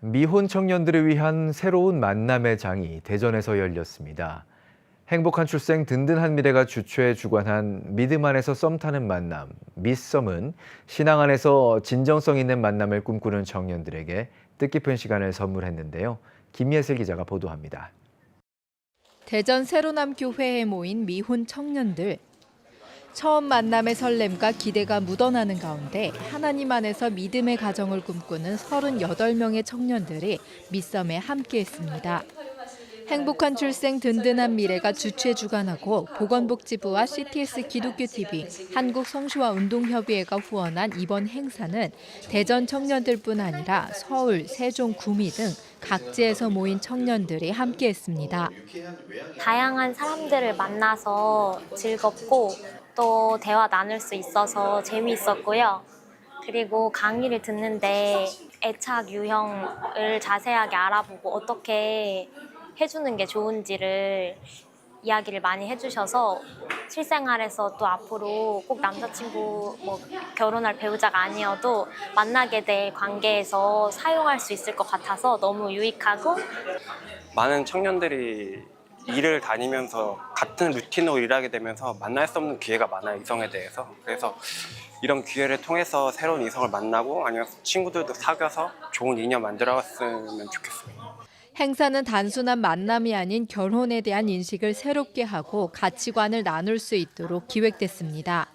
미혼 청년들을 위한 새로운 만남의 장이 대전에서 열렸습니다. 행복한 출생 든든한 미래가 주최 주관한 믿음 안에서 썸 타는 만남, 미썸은 신앙 안에서 진정성 있는 만남을 꿈꾸는 청년들에게 뜻깊은 시간을 선물했는데요. 김예슬 기자가 보도합니다. 대전 세로남 교회에 모인 미혼 청년들. 처음 만남의 설렘과 기대가 묻어나는 가운데 하나님 안에서 믿음의 가정을 꿈꾸는 38명의 청년들이 미썸에 함께했습니다. 행복한 출생 든든한 미래가 주최 주관하고 보건복지부와 CTS 기독교TV, 한국성시와 운동협의회가 후원한 이번 행사는 대전 청년들뿐 아니라 서울, 세종, 구미 등 각지에서 모인 청년들이 함께했습니다. 다양한 사람들을 만나서 즐겁고 또 대화 나눌 수 있어서 재미있었고요. 그리고 강의를 듣는데 애착 유형을 자세하게 알아보고 어떻게 해주는 게 좋은지를 이야기를 많이 해주셔서 실생활에서 또 앞으로 꼭 남자친구 뭐 결혼할 배우자가 아니어도 만나게 될 관계에서 사용할 수 있을 것 같아서 너무 유익하고 많은 청년들이 일을 다니면서 같은 루틴으로 일하게 되면서 만날 수 없는 기회가 많아요 이성에 대해서 그래서 이런 기회를 통해서 새로운 이성을 만나고 아니면 친구들도 사귀어서 좋은 인연 만들어갔으면 좋겠습니다 행사는 단순한 만남이 아닌 결혼에 대한 인식을 새롭게 하고 가치관을 나눌 수 있도록 기획됐습니다.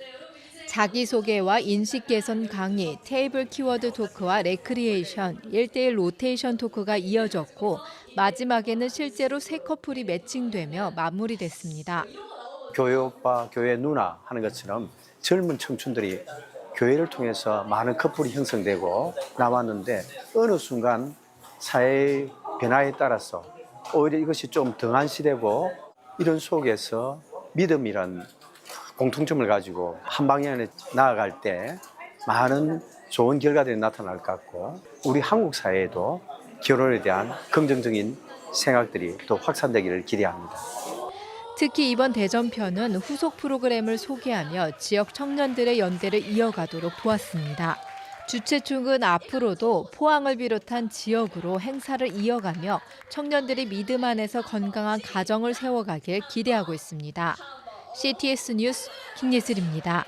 자기소개와 인식 개선 강의, 테이블 키워드 토크와 레크리에이션, 1대1 로테이션 토크가 이어졌고 마지막에는 실제로 새 커플이 매칭되며 마무리됐습니다. 교회 오빠, 교회 누나 하는 것처럼 젊은 청춘들이 교회를 통해서 많은 커플이 형성되고 나왔는데 어느 순간 사회의 변화에 따라서 오히려 이것이 좀 등한 시대고 이런 속에서 믿음이란 공통점을 가지고 한 방향에 나아갈 때 많은 좋은 결과들이 나타날 것 같고 우리 한국 사회에도 결혼에 대한 긍정적인 생각들이 또 확산되기를 기대합니다. 특히 이번 대전편은 후속 프로그램을 소개하며 지역 청년들의 연대를 이어가도록 도왔습니다. 주최 측은 앞으로도 포항을 비롯한 지역으로 행사를 이어가며 청년들이 믿음 안에서 건강한 가정을 세워가길 기대하고 있습니다. CTS 뉴스 김예슬입니다.